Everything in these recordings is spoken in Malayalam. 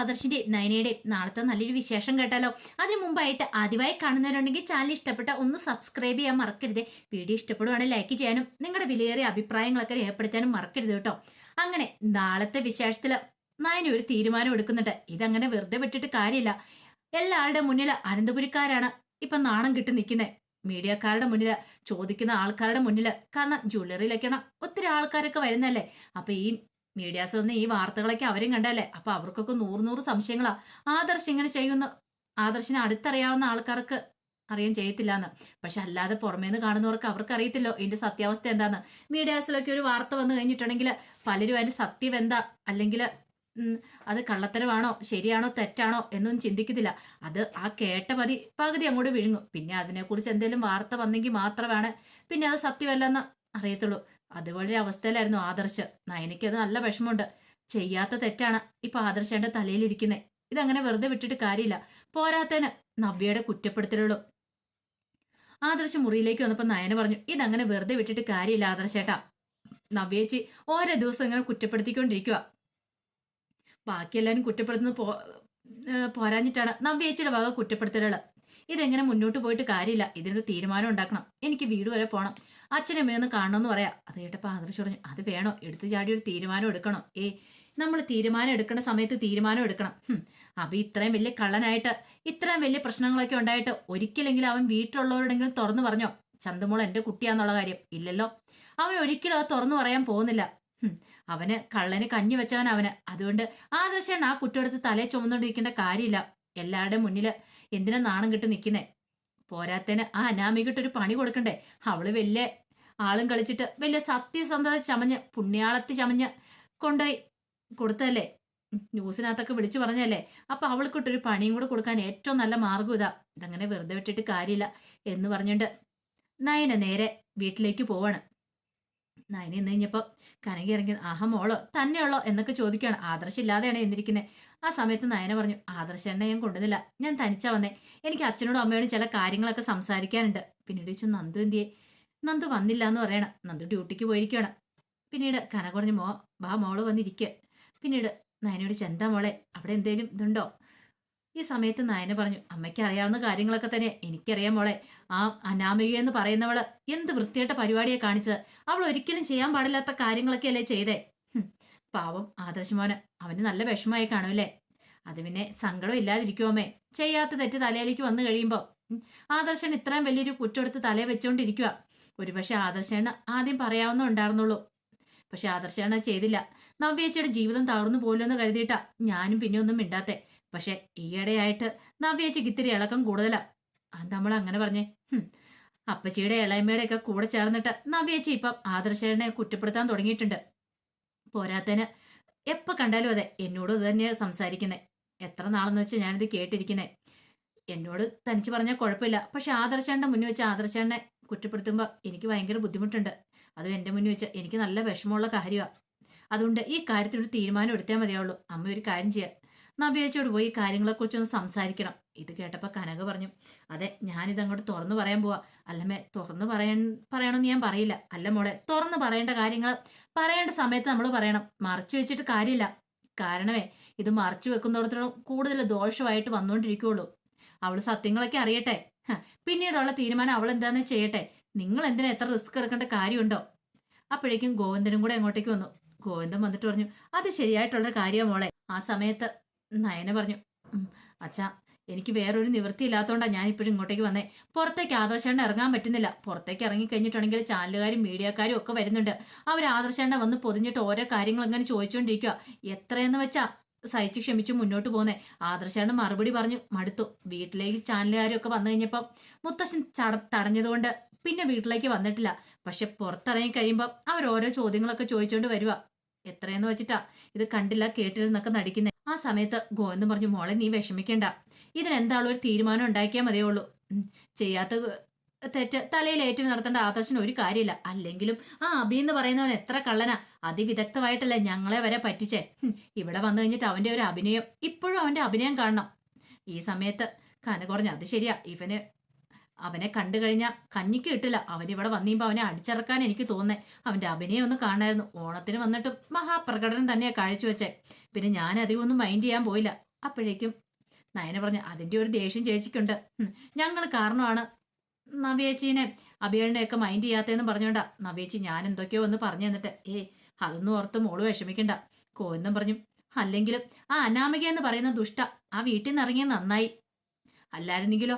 ആദർശിന്റെയും നയനയുടെയും നാളത്തെ നല്ലൊരു വിശേഷം കേട്ടാലോ? അതിനു മുമ്പായിട്ട് ആദ്യമായി കാണുന്നവരുണ്ടെങ്കിൽ ചാനൽ ഇഷ്ടപ്പെട്ട ഒന്ന് സബ്സ്ക്രൈബ് ചെയ്യാൻ മറക്കരുത്. വീഡിയോ ഇഷ്ടപ്പെടുവാണെങ്കിൽ ലൈക്ക് ചെയ്യാനും നിങ്ങളുടെ വിലയേറിയ അഭിപ്രായങ്ങളൊക്കെ രേഖപ്പെടുത്താനും മറക്കരുത് കേട്ടോ. അങ്ങനെ നാളത്തെ വിശേഷത്തിൽ നയന ഒരു തീരുമാനം എടുക്കുന്നുണ്ട്. ഇതങ്ങനെ വെറുതെ വിട്ടിട്ട് കാര്യമില്ല. എല്ലാവരുടെ മുന്നിൽ അനന്തപുരിക്കാരാണ് ഇപ്പൊ നാണം കിട്ടി നിൽക്കുന്നത് മീഡിയക്കാരുടെ മുന്നിൽ ചോദിക്കുന്ന ആൾക്കാരുടെ മുന്നിൽ കാരണം ജ്വല്ലറിയിലൊക്കെയാണ് ഒത്തിരി ആൾക്കാരൊക്കെ വരുന്നല്ലേ അപ്പൊ ഈ മീഡിയാസ് വന്ന് ഈ വാർത്തകളൊക്കെ അവരും കണ്ടല്ലേ? അപ്പൊ അവർക്കൊക്കെ നൂറ് നൂറ് സംശയങ്ങളാ. ആദർശ് ഇങ്ങനെ ചെയ്യുന്ന. ആദർശിനെ അടുത്തറിയാവുന്ന ആൾക്കാർക്ക് അറിയാൻ ചെയ്യത്തില്ല എന്ന് പക്ഷെ അല്ലാതെ പുറമേന്ന് കാണുന്നവർക്ക് അവർക്ക് അറിയത്തില്ലോ ഇതിന്റെ സത്യാവസ്ഥ എന്താന്ന്. മീഡിയാസിലൊക്കെ ഒരു വാർത്ത വന്നു കഴിഞ്ഞിട്ടുണ്ടെങ്കിൽ പലരും അതിന്റെ സത്യം എന്താ? അല്ലെങ്കിൽ അത് കള്ളത്തരമാണോ? ശരിയാണോ? തെറ്റാണോ? എന്നൊന്നും ചിന്തിക്കത്തില്ല. അത് ആ കേട്ട പതി പകുതി അങ്ങോട്ട് വിഴുങ്ങും. പിന്നെ അതിനെക്കുറിച്ച് എന്തെങ്കിലും വാർത്ത വന്നെങ്കിൽ മാത്രമാണ് പിന്നെ അത് സത്യമല്ലെന്ന് അറിയത്തുള്ളൂ. അതുപോലെ ഒരു അവസ്ഥയിലായിരുന്നു ആദർശ്. നയനിക്കത് നല്ല വിഷമമുണ്ട്. ചെയ്യാത്ത തെറ്റാണ് ഇപ്പൊ ആദർശന്റെ തലയിലിരിക്കുന്നത് ഇതങ്ങനെ വെറുതെ വിട്ടിട്ട് കാര്യമില്ല. പോരാത്തതിന് നവ്യയുടെ കുറ്റപ്പെടുത്തലുള്ളൂ ആദർശ് മുറിയിലേക്ക് വന്നപ്പോ നയന പറഞ്ഞു ഇതങ്ങനെ വെറുതെ വിട്ടിട്ട് കാര്യമില്ല ആദർശേട്ടാ. നവ്യേച്ചി ഓരോ ദിവസം ഇങ്ങനെ കുറ്റപ്പെടുത്തിക്കൊണ്ടിരിക്കുക ബാക്കിയെല്ലാരും കുറ്റപ്പെടുത്തുന്നത് പോ പോരാഞ്ഞിട്ടാണ് നവ്യേച്ചിയുടെ വക കുറ്റപ്പെടുത്തലുകൾ ഇതെങ്ങനെ മുന്നോട്ട് പോയിട്ട് കാര്യമില്ല. ഇതിനൊരു തീരുമാനം ഉണ്ടാക്കണം. എനിക്ക് വീട് വരെ പോകണം അച്ഛനെ അമ്മയൊന്ന് കാണണമെന്ന് പറയാം. അത് കേട്ടപ്പോൾ ആദർശ് പറഞ്ഞു അത് വേണോ. എടുത്തു ചാടി ഒരു തീരുമാനം എടുക്കണം. ഏ നമ്മൾ തീരുമാനം എടുക്കുന്ന സമയത്ത് തീരുമാനം എടുക്കണം. അപ്പൊ ഇത്രയും വലിയ കള്ളനായിട്ട് ഇത്രയും വലിയ പ്രശ്നങ്ങളൊക്കെ ഉണ്ടായിട്ട് ഒരിക്കലെങ്കിലും അവൻ വീട്ടിലുള്ളവരോടെങ്കിലും തുറന്നു പറഞ്ഞോ? ചന്തമോൾ എന്റെ കുട്ടിയാന്നുള്ള കാര്യം. ഇല്ലല്ലോ. അവൻ ഒരിക്കലും അത് തുറന്നു പറയാൻ പോകുന്നില്ല. അവന് കള്ളന് കഞ്ഞി വെച്ചവൻ അവന്. അതുകൊണ്ട് ആദർശൻ ആ കുറ്റെടുത്ത് തലേ ചുമന്നുകൊണ്ടിരിക്കേണ്ട കാര്യമില്ല. എല്ലാവരുടെ മുന്നിൽ എന്തിനാ നാണം കിട്ടി നിൽക്കുന്നേ പോരാത്തേന് ആ അനാമികിട്ടൊരു പണി കൊടുക്കണ്ടേ? അവൾ വലിയ ആളും കളിച്ചിട്ട് വലിയ സത്യസന്ധത ചമഞ്ഞ് പുണ്യാളത്തി ചമഞ്ഞ് കൊണ്ടുപോയി കൊടുത്തല്ലേ ന്യൂസിനകത്തൊക്കെ വിളിച്ചു പറഞ്ഞല്ലേ അപ്പൊ അവൾക്കിട്ടൊരു പണിയും കൂടെ കൊടുക്കാൻ ഏറ്റവും നല്ല മാർഗം ഇതാ. ഇതങ്ങനെ വെറുതെ വിട്ടിട്ട് കാര്യമില്ല എന്ന് പറഞ്ഞുകൊണ്ട് നയന നേരെ വീട്ടിലേക്ക് പോവാണ്. നയന ഇന്ന് കഴിഞ്ഞപ്പോ കനകി ഇറങ്ങി അഹമോളോ തന്നെയുള്ളോ? എന്നൊക്കെ ചോദിക്കുകയാണ്. ആദർശം ഇല്ലാതെയാണ് എന്നിരിക്കുന്നത് ആ സമയത്ത് നയന പറഞ്ഞു ആദർശനെ ഞാൻ കൊണ്ടുവന്നില്ല. ഞാൻ തനിച്ചാ വന്നേ. എനിക്ക് അച്ഛനോടും അമ്മയോടും ചില കാര്യങ്ങളൊക്കെ സംസാരിക്കാനുണ്ട്. പിന്നീട് ചോദിച്ചു നന്ദു എന്തിയെ? നന്ദു വന്നില്ല എന്ന് പറയണം. നന്ദു ഡ്യൂട്ടിക്ക് പോയിരിക്കുകയാണ്. പിന്നീട് കനക കുറഞ്ഞ് മോ ബാ മോൾ വന്നിരിക്കുക പിന്നീട് നയനോട് ചെന്താ മോളെ? അവിടെ എന്തേലും ഇതുണ്ടോ? ഈ സമയത്ത് നയന പറഞ്ഞു അമ്മയ്ക്ക് അറിയാവുന്ന കാര്യങ്ങളൊക്കെ തന്നെ എനിക്കറിയാം മോളെ. ആ അനാമിക എന്ന് പറയുന്നവൾ എന്ത് വൃത്തിയായിട്ട പരിപാടിയെ കാണിച്ചത്. അവൾ ഒരിക്കലും ചെയ്യാൻ പാടില്ലാത്ത കാര്യങ്ങളൊക്കെ അല്ലേ ചെയ്തേ? പാവം ആദർശമോന്. അവന് നല്ല വിഷമമായി കാണൂല്ലേ അത് പിന്നെ സങ്കടം ഇല്ലാതിരിക്കുമേ ചെയ്യാത്ത തെറ്റ് തലയിലേക്ക് വന്നു കഴിയുമ്പോൾ ആദർശൻ ഇത്രയും വലിയൊരു കുറ്റെടുത്ത് തലയെ വെച്ചോണ്ടിരിക്കുക ഒരുപക്ഷെ ആദർശന് ആദ്യം പറയാവുന്ന ഉണ്ടായിരുന്നുള്ളൂ. പക്ഷെ ആദർശേണ ചെയ്തില്ല. നവ്യേച്ചയുടെ ജീവിതം തകർന്നു പോലെന്ന് കരുതിയിട്ടാ ഞാനും പിന്നെ ഒന്നും മിണ്ടാത്തെ. പക്ഷെ ഈയിടെയായിട്ട് നവ്യേച്ചയ്ക്ക് ഇത്തിരി ഇളക്കം കൂടുതലാ. നമ്മൾ അങ്ങനെ പറഞ്ഞേ അപ്പച്ചിയുടെ ഇളയമ്മയുടെ ഒക്കെ കൂടെ ചേർന്നിട്ട് നവ്യേച്ചി ഇപ്പം ആദർശനെ കുറ്റപ്പെടുത്താൻ തുടങ്ങിയിട്ടുണ്ട്. പോരാത്തന് എപ്പ കണ്ടാലും അതെ എന്നോട് ഇത് തന്നെയാണ് സംസാരിക്കുന്നത് എത്ര നാളെന്ന് വെച്ചാൽ ഞാനിത് കേട്ടിരിക്കുന്നത് എന്നോട് തനിച്ച് പറഞ്ഞാൽ കുഴപ്പമില്ല. പക്ഷെ ആദർശേണ്ട മുന്നിൽ വെച്ച് ആദർശേണ്ണെ കുറ്റപ്പെടുത്തുമ്പോൾ എനിക്ക് ഭയങ്കര ബുദ്ധിമുട്ടുണ്ട്. അതും എന്റെ മുന്നിൽ വെച്ച് എനിക്ക് നല്ല വിഷമമുള്ള കാര്യമാണ് അതുകൊണ്ട് ഈ കാര്യത്തിനൊരു തീരുമാനം എടുത്താൽ മതിയാവുള്ളൂ. അമ്മ ഒരു കാര്യം ചെയ്യുക നവ്യേച്ചോട് പോയി കാര്യങ്ങളെക്കുറിച്ചൊന്ന് സംസാരിക്കണം. ഇത് കേട്ടപ്പോൾ കനക പറഞ്ഞു അതെ ഞാനിത് അങ്ങോട്ട് തുറന്നു പറയാൻ പോവാ. അല്ലമ്മേ തുറന്നു പറയാൻ പറയണമെന്ന് ഞാൻ പറയില്ല. അല്ല മോളെ തുറന്നു പറയേണ്ട കാര്യങ്ങൾ പറയേണ്ട സമയത്ത് നമ്മൾ പറയണം. മറച്ചു വെച്ചിട്ട് കാര്യമില്ല. കാരണമേ ഇത് മറച്ചു വെക്കുന്നിടത്തോളം കൂടുതൽ ദോഷമായിട്ട് വന്നുകൊണ്ടിരിക്കുകയുള്ളൂ അവൾ സത്യങ്ങളൊക്കെ അറിയട്ടെ. പിന്നീടുള്ള തീരുമാനം അവൾ എന്താന്ന് ചെയ്യട്ടെ. നിങ്ങൾ എന്തിനാ എത്ര റിസ്ക് എടുക്കേണ്ട കാര്യമുണ്ടോ? അപ്പോഴേക്കും ഗോവിന്ദനും കൂടെ അങ്ങോട്ടേക്ക് വന്നു. ഗോവിന്ദൻ വന്നിട്ട് പറഞ്ഞു അത് ശരിയായിട്ടുള്ള കാര്യമാണ് മോളെ. ആ സമയത്ത് നയന പറഞ്ഞു അച്ഛാ എനിക്ക് വേറൊരു ഞാൻ ഇപ്പോഴും ഇങ്ങോട്ടേക്ക് വന്നേ. പുറത്തേക്ക് ആദർശേണ്ട ഇറങ്ങാൻ പറ്റുന്നില്ല. പുറത്തേക്ക് ഇറങ്ങി കഴിഞ്ഞിട്ടുണ്ടെങ്കിൽ ചാനലുകാരും മീഡിയക്കാരും ഒക്കെ വരുന്നുണ്ട്. അവർ ആദർശേണ്ട വന്ന് പൊതിഞ്ഞിട്ട് ഓരോ കാര്യങ്ങൾ അങ്ങനെ ചോദിച്ചുകൊണ്ടിരിക്കുക എത്രയെന്ന് വെച്ചാ സഹിച്ചു ക്ഷമിച്ചു മുന്നോട്ട് പോന്നേ. ആദർശേണ്ട മറുപടി പറഞ്ഞു മടുത്തു. വീട്ടിലേക്ക് ചാനലുകാരൊക്കെ വന്നു കഴിഞ്ഞപ്പോൾ മുത്തശ്ശൻ ചട തടഞ്ഞതുകൊണ്ട് പിന്നെ വീട്ടിലേക്ക് വന്നിട്ടില്ല. പക്ഷെ പുറത്തിറങ്ങി കഴിയുമ്പോൾ അവർ ഓരോ ചോദ്യങ്ങളൊക്കെ ചോദിച്ചുകൊണ്ട് വരിക എത്രയെന്ന് വെച്ചിട്ടാ? ഇത് കണ്ടില്ല കേട്ടില്ലെന്നൊക്കെ നടിക്കുന്നത് ആ സമയത്ത് ഗോവിന്ദൻ പറഞ്ഞു മോളെ നീ വിഷമിക്കണ്ട. ഇതിനെന്താളും ഒരു തീരുമാനം ഉണ്ടാക്കിയാൽ മതിയുള്ളൂ ചെയ്യാത്ത തെറ്റ് തലയിൽ നടത്തേണ്ട ആദർശന് ഒരു കാര്യമില്ല. അല്ലെങ്കിലും ആ അബി എന്ന് പറയുന്നവൻ എത്ര കള്ളനാ. അതിവിദഗ്ധമായിട്ടല്ലേ ഞങ്ങളെ വരെ പറ്റിച്ചേ. ഇവിടെ വന്നു കഴിഞ്ഞിട്ട് അവന്റെ ഒരു അഭിനയം ഇപ്പോഴും അവന്റെ അഭിനയം കാണണം. ഈ സമയത്ത് കന കുറഞ്ഞ അത് ശരിയാ. ഇവന് അവനെ കണ്ടു കഴിഞ്ഞാൽ കഞ്ഞിക്ക് കിട്ടില്ല. അവൻ ഇവിടെ വന്നീമ്പോൾ അവനെ അടിച്ചിറക്കാൻ എനിക്ക് തോന്നേ അവന്റെ അഭിനയം ഒന്ന് കാണായിരുന്നു. ഓണത്തിന് വന്നിട്ട് മഹാപ്രകടനം തന്നെയാണ് കാഴ്ച വെച്ചേ പിന്നെ ഞാൻ അധികം ഒന്നും മൈൻഡ് ചെയ്യാൻ പോയില്ല. അപ്പോഴേക്കും നയന പറഞ്ഞു അതിന്റെ ഒരു ദേഷ്യം ചേച്ചിക്കുണ്ട്. ഞങ്ങൾ കാരണമാണ് നവേച്ചീനെ അഭിയണ്ണയൊക്കെ മൈൻഡ് ചെയ്യാത്തതെന്ന് പറഞ്ഞോണ്ടാ. നവേച്ചി ഞാൻ എന്തൊക്കെയോ ഒന്ന് പറഞ്ഞു തന്നിട്ട് ഏ അതൊന്നും ഓർത്ത് മോൾ വിഷമിക്കണ്ട. കോന്നും പറഞ്ഞു അല്ലെങ്കിലും ആ അനാമിക എന്ന് പറയുന്ന ദുഷ്ട ആ വീട്ടിൽ നിന്ന് ഇറങ്ങിയ നന്നായി. അല്ലായിരുന്നെങ്കിലോ?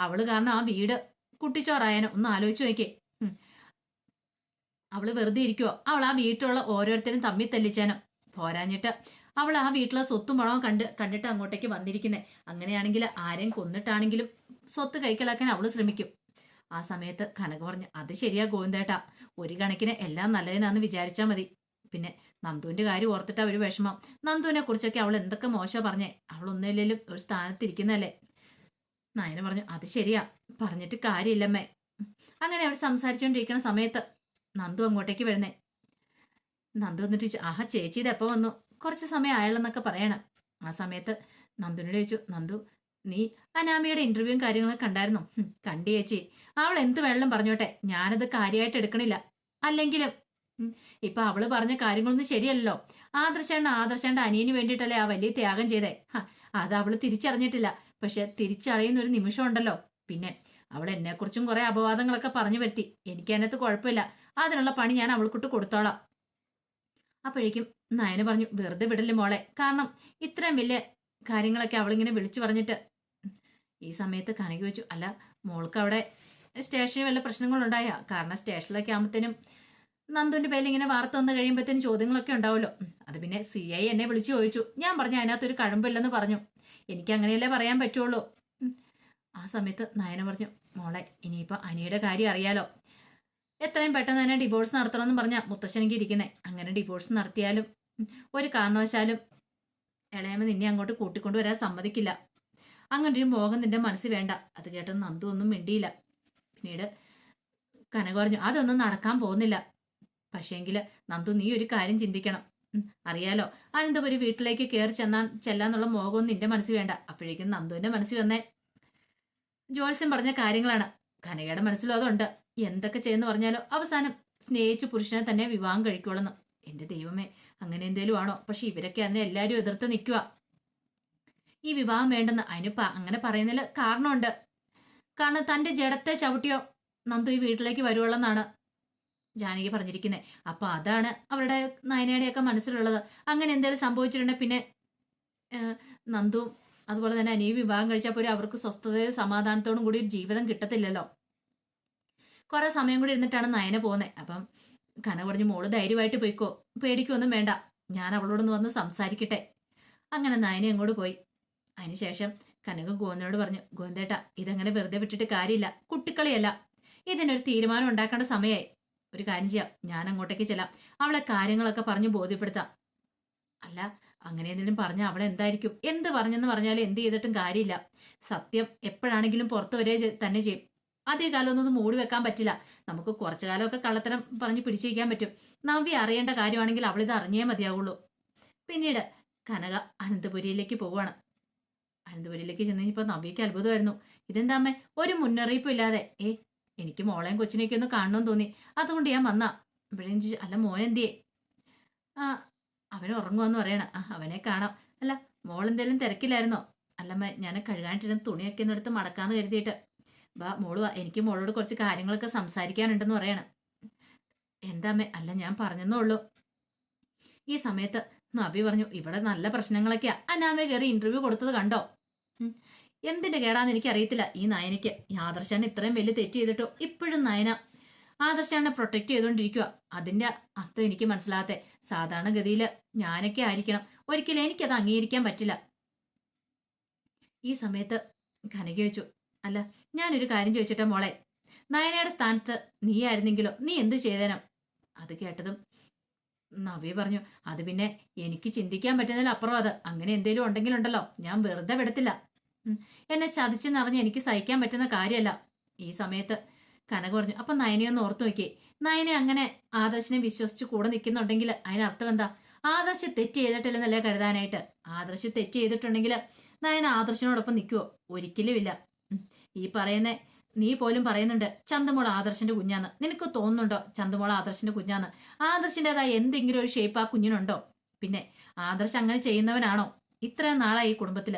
അവൾ കാരണം ആ വീട് കുട്ടിച്ചോറായനോ. ഒന്ന് ആലോചിച്ച് നോക്കേ അവൾ വെറുതെ ഇരിക്കുവോ? അവൾ ആ വീട്ടിലുള്ള ഓരോരുത്തരും തമ്മി തല്ലിച്ചാനോ. പോരാഞ്ഞിട്ട് അവൾ ആ വീട്ടിലെ സ്വത്തും പണവും കണ്ട് കണ്ടിട്ട് അങ്ങോട്ടേക്ക് വന്നിരിക്കുന്നത് അങ്ങനെയാണെങ്കിൽ ആരെയും കൊന്നിട്ടാണെങ്കിലും സ്വത്ത് കൈക്കലാക്കാൻ അവൾ ശ്രമിക്കും. ആ സമയത്ത് കനക പറഞ്ഞു അത് ശരിയാ ഗോവിന്ദേട്ടാ. ഒരു കണക്കിന് എല്ലാം നല്ലതിനാന്ന് വിചാരിച്ചാൽ മതി. പിന്നെ നന്ദുവിന്റെ കാര്യം ഓർത്തിട്ടാ ഒരു വിഷമം. നന്ദുവിനെ കുറിച്ചൊക്കെ അവൾ എന്തൊക്കെ മോശം പറഞ്ഞേ. അവൾ ഒന്നുമില്ലെങ്കിലും ഒരു സ്ഥാനത്തിരിക്കുന്നതല്ലേ നയന പറഞ്ഞു അത് ശരിയാ. പറഞ്ഞിട്ട് കാര്യമില്ലമ്മേ. അങ്ങനെ അവർ സംസാരിച്ചുകൊണ്ടിരിക്കുന്ന സമയത്ത് നന്ദു അങ്ങോട്ടേക്ക് വരുന്നേ. നന്ദു വന്നിട്ട് ചോദിച്ചു ആഹാ ചേച്ചി ഇത് എപ്പോ വന്നു? കുറച്ച് സമയം ആയല്ലെന്നൊക്കെ പറയണം. ആ സമയത്ത് നന്ദുവിനോട് ചോദിച്ചു നന്ദു നീ അനാമിയുടെ ഇന്റർവ്യൂവും കാര്യങ്ങളൊക്കെ കണ്ടായിരുന്നു? "ഹും, കണ്ടു ചേച്ചി. അവൾ എന്ത് വെള്ളം പറഞ്ഞോട്ടെ. ഞാനത് കാര്യമായിട്ട് എടുക്കണില്ല. അല്ലെങ്കിലും ഇപ്പൊ അവൾ പറഞ്ഞ കാര്യങ്ങളൊന്നും ശരിയല്ലോ ആദർശേണ്ട ആദർശേണ്ട അനിയന് വേണ്ടിയിട്ടല്ലേ ആ വലിയ ത്യാഗം ചെയ്തേ? അത് അവൾ തിരിച്ചറിഞ്ഞിട്ടില്ല. പക്ഷെ തിരിച്ചറിയുന്ന ഒരു നിമിഷം ഉണ്ടല്ലോ പിന്നെ അവൾ എന്നെ എന്നെക്കുറിച്ചും കുറെ അപവാദങ്ങളൊക്കെ പറഞ്ഞു വരുത്തി. എനിക്ക് അതിനകത്ത് കുഴപ്പമില്ല. അതിനുള്ള പണി ഞാൻ അവൾക്കിട്ട് കൊടുത്തോളാം. അപ്പോഴേക്കും നയന പറഞ്ഞു വെറുതെ വിടൽ മോളെ. കാരണം ഇത്രയും വലിയ കാര്യങ്ങളൊക്കെ അവളിങ്ങനെ വിളിച്ചു പറഞ്ഞിട്ട്. ഈ സമയത്ത് കനകി വെച്ചു അല്ല മോൾക്ക് അവിടെ സ്റ്റേഷനിൽ വല്ല പ്രശ്നങ്ങളുണ്ടായ? കാരണം സ്റ്റേഷനിലൊക്കെ ആകുമ്പോഴത്തേനും നന്ദുവിന്റെ പേരിൽ ഇങ്ങനെ വാർത്ത വന്നു കഴിയുമ്പോഴത്തേനും ചോദ്യങ്ങളൊക്കെ ഉണ്ടാവുമല്ലോ. അത് പിന്നെ സി ഐ എന്നെ വിളിച്ചു ചോദിച്ചു. ഞാൻ പറഞ്ഞു അതിനകത്തൊരു കഴമ്പില്ലെന്ന് പറഞ്ഞു. എനിക്ക് അങ്ങനെയല്ലേ പറയാൻ പറ്റുള്ളൂ. ആ സമയത്ത് നയന പറഞ്ഞു മോളെ ഇനിയിപ്പോൾ അനിയുടെ കാര്യം അറിയാലോ. എത്രയും പെട്ടെന്ന് തന്നെ ഡിവോഴ്സ് നടത്തണമെന്ന് പറഞ്ഞാൽ മുത്തശ്ശനെങ്കിൽ ഇരിക്കുന്നത് അങ്ങനെ ഡിവോഴ്സ് നടത്തിയാലും ഒരു കാരണവശാലും ഇളയമ്മ നിന്നെ അങ്ങോട്ട് കൂട്ടിക്കൊണ്ടു വരാൻ സമ്മതിക്കില്ല. അങ്ങനെ ഒരു മോഹം നിന്റെ മനസ്സിൽ വേണ്ട. അത് കേട്ടത് നന്ദു ഒന്നും മിണ്ടിയില്ല. പിന്നീട് കനക പറഞ്ഞു അതൊന്നും നടക്കാൻ പോകുന്നില്ല. പക്ഷേങ്കിൽ നന്ദു നീ ഒരു കാര്യം ചിന്തിക്കണം. അറിയാലോ അനന്തപുരി വീട്ടിലേക്ക് കയറി ചെന്നാൻ ചെല്ലാന്നുള്ള മോഹം നിന്റെ മനസ്സിൽ വേണ്ട. അപ്പോഴേക്കും നന്ദുവിന്റെ മനസ്സിൽ വന്നേ. ജോത്സ്യം പറഞ്ഞ കാര്യങ്ങളാണ്. കനകയുടെ മനസ്സിലും അതുണ്ട്. എന്തൊക്കെ ചെയ്യുന്നു പറഞ്ഞാലോ അവസാനം സ്നേഹിച്ച് പുരുഷനെ തന്നെ വിവാഹം കഴിക്കോളെന്ന് എന്റെ ദൈവമേ അങ്ങനെ എന്തേലും ആണോ? പക്ഷെ ഇവരൊക്കെ അതിനെ എല്ലാവരും എതിർത്ത് നിൽക്കുക ഈ വിവാഹം വേണ്ടെന്ന് അതിന് അങ്ങനെ പറയുന്നതിൽ കാരണമുണ്ട്. കാരണം തന്റെ ജഡത്തെ ചവിട്ടിയോ നന്ദു ഈ വീട്ടിലേക്ക് വരുവുള്ളെന്നാണ് ജാനകി പറഞ്ഞിരിക്കുന്നത് അപ്പൊ അതാണ് അവരുടെ നയനയുടെയൊക്കെ മനസ്സിലുള്ളത്. അങ്ങനെ എന്തെങ്കിലും സംഭവിച്ചിട്ടുണ്ടെങ്കിൽ പിന്നെ നന്ദു അതുപോലെ തന്നെ അനിയും വിവാഹം കഴിച്ചാൽ പോലും അവർക്ക് സ്വസ്ഥതയും സമാധാനത്തോടും കൂടി ഒരു ജീവിതം കിട്ടത്തില്ലല്ലോ. കുറെ സമയം കൂടി ഇരുന്നിട്ടാണ് നയന പോകുന്നത് അപ്പം കന കുറഞ്ഞ് മോൾ ധൈര്യമായിട്ട് പോയിക്കോ. പേടിക്കൊന്നും വേണ്ട. ഞാൻ അവളോടൊന്ന് വന്ന് സംസാരിക്കട്ടെ. അങ്ങനെ നയന അങ്ങോട്ട് പോയി. അതിനുശേഷം കനക ഗോവിന്ദനോട് പറഞ്ഞു ഗോവിന്ദേട്ട ഇതങ്ങനെ വെറുതെ വിട്ടിട്ട് കാര്യമില്ല. കുട്ടിക്കളിയല്ല. ഇതിനൊരു തീരുമാനം ഉണ്ടാക്കേണ്ട സമയമായി ഒരു കാര്യം ചെയ്യാം. ഞാൻ അങ്ങോട്ടേക്ക് ചെല്ലാം. അവളെ കാര്യങ്ങളൊക്കെ പറഞ്ഞ് ബോധ്യപ്പെടുത്താം. അല്ല അങ്ങനെ എന്തെങ്കിലും പറഞ്ഞാൽ അവളെ എന്തായിരിക്കും? എന്ത് പറഞ്ഞെന്ന് പറഞ്ഞാലും എന്ത് ചെയ്തിട്ടും കാര്യമില്ല. സത്യം എപ്പോഴാണെങ്കിലും പുറത്തു വരെ തന്നെ ചെയ്യും. ആദ്യ കാലമൊന്നും മൂടി വെക്കാൻ പറ്റില്ല. നമുക്ക് കുറച്ചു കാലമൊക്കെ കള്ളത്തരം പറഞ്ഞ് പിടിച്ചിരിക്കാൻ പറ്റും. നവ്യ അറിയേണ്ട കാര്യമാണെങ്കിൽ അവളിത് അറിഞ്ഞേ മതിയാവുള്ളൂ. പിന്നീട് കനക അനന്തപുരിയിലേക്ക് പോവുകയാണ്. അനന്തപുരിയിലേക്ക് ചെന്ന് കഴിഞ്ഞപ്പോൾ നവ്യക്ക് അത്ഭുതമായിരുന്നു. ഇതെന്താമ്മേ ഒരു മുന്നറിയിപ്പും ഇല്ലാതെ. ഏ എനിക്ക് മോളെയും കൊച്ചിനെയൊക്കെ ഒന്ന് കാണണമെന്ന് തോന്നി. അതുകൊണ്ട് ഞാൻ വന്നാ. ചോദിച്ചു അല്ല മോനെന്തിയേ? ആ അവൻ ഉറങ്ങുമെന്ന് പറയണ. ആ അവനെ കാണാം. അല്ല മോളെന്തേലും തിരക്കില്ലായിരുന്നോ അല്ലമ്മ ഞാൻ കഴുകാനിട്ടിരുന്ന തുണിയൊക്കെ ഒന്ന് എടുത്ത് മടക്കാന്ന് കരുതിയിട്ട്. ബാ മോൾ എനിക്ക് മോളോട് കുറച്ച് കാര്യങ്ങളൊക്കെ സംസാരിക്കാനുണ്ടെന്ന് പറയണം. എന്താമ്മേ അല്ല ഞാൻ പറഞ്ഞെന്നേ ഉള്ളൂ. ഈ സമയത്ത് നബി പറഞ്ഞു ഇവിടെ നല്ല പ്രശ്നങ്ങളൊക്കെയാ. അനാമ കയറി ഇന്റർവ്യൂ കൊടുത്തത് കണ്ടോ. എന്തിന്റെ കേടാന്ന് എനിക്കറിയത്തില്ല. ഈ നയനയ്ക്ക്. ആദർശാണ് ഇത്രയും വലിയ തെറ്റ് ചെയ്തിട്ടോ ഇപ്പോഴും നയന ആദർശാണെ പ്രൊട്ടക്ട് ചെയ്തുകൊണ്ടിരിക്കുക അതിന്റെ അർത്ഥം എനിക്ക് മനസ്സിലാകാത്തെ. സാധാരണഗതിയിൽ ഞാനൊക്കെ ആയിരിക്കണം. ഒരിക്കലും എനിക്കത് അംഗീകരിക്കാൻ പറ്റില്ല. ഈ സമയത്ത് കനക ചോദിച്ചു അല്ല ഞാനൊരു കാര്യം ചോദിച്ചിട്ട മോളെ. നയനയുടെ സ്ഥാനത്ത് നീ ആയിരുന്നെങ്കിലോ? നീ എന്ത് ചെയ്തേനോ? അത് കേട്ടതും നവി പറഞ്ഞു അത് പിന്നെ എനിക്ക് ചിന്തിക്കാൻ പറ്റുന്നതിലപ്പുറം അത്. അങ്ങനെ എന്തേലും ഉണ്ടെങ്കിലുണ്ടല്ലോ. ഞാൻ വെറുതെ വിടത്തില്ല. ഉം. ചതിച്ചെന്ന് അറിഞ്ഞ് എനിക്ക് സഹിക്കാൻ പറ്റുന്ന കാര്യമല്ല ഈ സമയത്ത് കനക പറഞ്ഞു അപ്പൊ നയനയൊന്ന് ഓർത്തു നോക്കിയേ. നയനെ അങ്ങനെ ആദർശിനെ വിശ്വസിച്ച് കൂടെ നിൽക്കുന്നുണ്ടെങ്കിൽ അതിനർത്ഥം എന്താ? ആദർശ് തെറ്റ് ചെയ്തിട്ടില്ലെന്നല്ലേ കരുതാനായിട്ട്? ആദർശ് തെറ്റ് ചെയ്തിട്ടുണ്ടെങ്കിൽ നയന ആദർശിനോടൊപ്പം നിൽക്കുവോ? ഒരിക്കലുമില്ല ഈ പറയുന്ന നീ പോലും പറയുന്നുണ്ട് ചന്തമോൾ ആദർശിന്റെ കുഞ്ഞാന്ന്. നിനക്ക് തോന്നുന്നുണ്ടോ? ചന്തമോൾ ആദർശിന്റെ കുഞ്ഞാന്ന്. ആദർശിന്റെതായ എന്തെങ്കിലും ഒരു ഷേപ്പ് ആ കുഞ്ഞിനുണ്ടോ? പിന്നെ ആദർശ് അങ്ങനെ ചെയ്യുന്നവനാണോ? ഇത്രയും നാളായി ഈ കുടുംബത്തിൽ.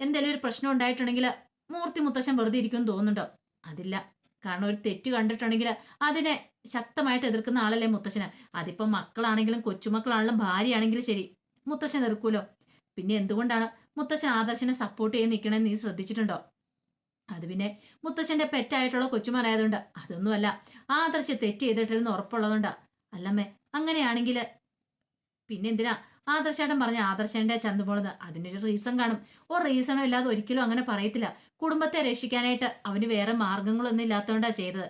എന്തെങ്കിലും ഒരു പ്രശ്നം ഉണ്ടായിട്ടുണ്ടെങ്കിൽ മൂർത്തി മുത്തശ്ശൻ വെറുതെ ഇരിക്കുമെന്ന് തോന്നുന്നുണ്ടോ? അതില്ല. കാരണം ഒരു തെറ്റ് കണ്ടിട്ടുണ്ടെങ്കിൽ അതിനെ ശക്തമായിട്ട് എതിർക്കുന്ന ആളല്ലേ മുത്തശ്ശന്. അതിപ്പം മക്കളാണെങ്കിലും കൊച്ചുമക്കളാണെങ്കിലും ഭാര്യയാണെങ്കിലും ശരി മുത്തശ്ശൻ എതിർക്കൂലോ? പിന്നെ എന്തുകൊണ്ടാണ് മുത്തശ്ശൻ ആദർശനെ സപ്പോർട്ട് ചെയ്ത് നിൽക്കണമെന്ന് നീ ശ്രദ്ധിച്ചിട്ടുണ്ടോ? അത് പിന്നെ മുത്തശ്ശന്റെ പെറ്റായിട്ടുള്ള കൊച്ചുമനായതുകൊണ്ട് അതൊന്നുമല്ല. ആദർശ തെറ്റ് ചെയ്തിട്ടില്ലെന്ന് ഉറപ്പുള്ളതുകൊണ്ടാ. അല്ലമ്മേ അങ്ങനെയാണെങ്കിൽ പിന്നെ എന്തിനാ? ആദർശേട്ടൻ പറഞ്ഞ ആദർശന്റെ ചന്തുപോളെന്ന് അതിനൊരു റീസൺ കാണും. ഓ റീസണും ഇല്ലാതെ ഒരിക്കലും അങ്ങനെ പറയത്തില്ല. കുടുംബത്തെ രക്ഷിക്കാനായിട്ട് അവന് വേറെ മാർഗങ്ങളൊന്നും ഇല്ലാത്തതുകൊണ്ടാണ് ചെയ്തത്.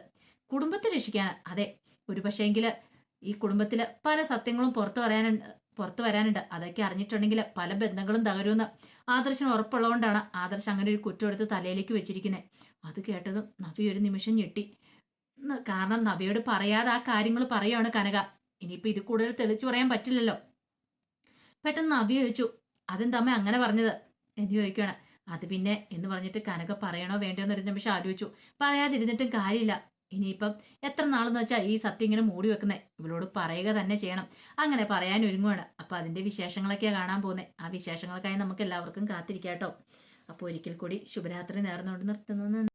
കുടുംബത്തെ രക്ഷിക്കാൻ അതെ. ഒരു പക്ഷേങ്കിൽ ഈ കുടുംബത്തിൽ പല സത്യങ്ങളും പുറത്തു പറയാനുണ്ട് പുറത്തു വരാനുണ്ട്. അതൊക്കെ അറിഞ്ഞിട്ടുണ്ടെങ്കിൽ പല ബന്ധങ്ങളും തകരുമെന്ന് ആദർശന് ഉറപ്പുള്ളതുകൊണ്ടാണ് ആദർശ് അങ്ങനെ ഒരു കുറ്റം എടുത്ത് തലയിലേക്ക് വെച്ചിരിക്കുന്നത് അത് കേട്ടതും നവി ഒരു നിമിഷം ഞെട്ടി. കാരണം നബിയോട് പറയാതെ ആ കാര്യങ്ങൾ പറയുകയാണ് കനക. ഇനിയിപ്പോൾ ഇത് കൂടുതൽ തെളിച്ചു പറയാൻ പറ്റില്ലല്ലോ. പെട്ടെന്ന് നവി ചോദിച്ചു അതെന്താമ്മ അങ്ങനെ പറഞ്ഞത്? എന്ന് ചോദിക്കുകയാണ്. അത് പിന്നെ എന്ന് പറഞ്ഞിട്ട് കനക പറയണോ വേണ്ടോ എന്നൊരു നിമിഷം ആലോചിച്ചു. പറയാതിരുന്നിട്ടും കാര്യമില്ല. ഇനിയിപ്പം എത്ര നാളെന്ന് വെച്ചാൽ ഈ സത്യം ഇങ്ങനെ മൂടി വെക്കുന്നത് ഇവളോട് പറയുക തന്നെ ചെയ്യണം. അങ്ങനെ പറയാൻ ഒരുങ്ങുവാണ്. അപ്പൊ അതിന്റെ വിശേഷങ്ങളൊക്കെയാ കാണാൻ പോകുന്നത് ആ വിശേഷങ്ങൾക്കായി നമുക്ക് എല്ലാവർക്കും കാത്തിരിക്കാം കേട്ടോ അപ്പോൾ ഒരിക്കൽ കൂടി ശുഭരാത്രി നേർന്നുകൊണ്ട് നിർത്തുന്നു.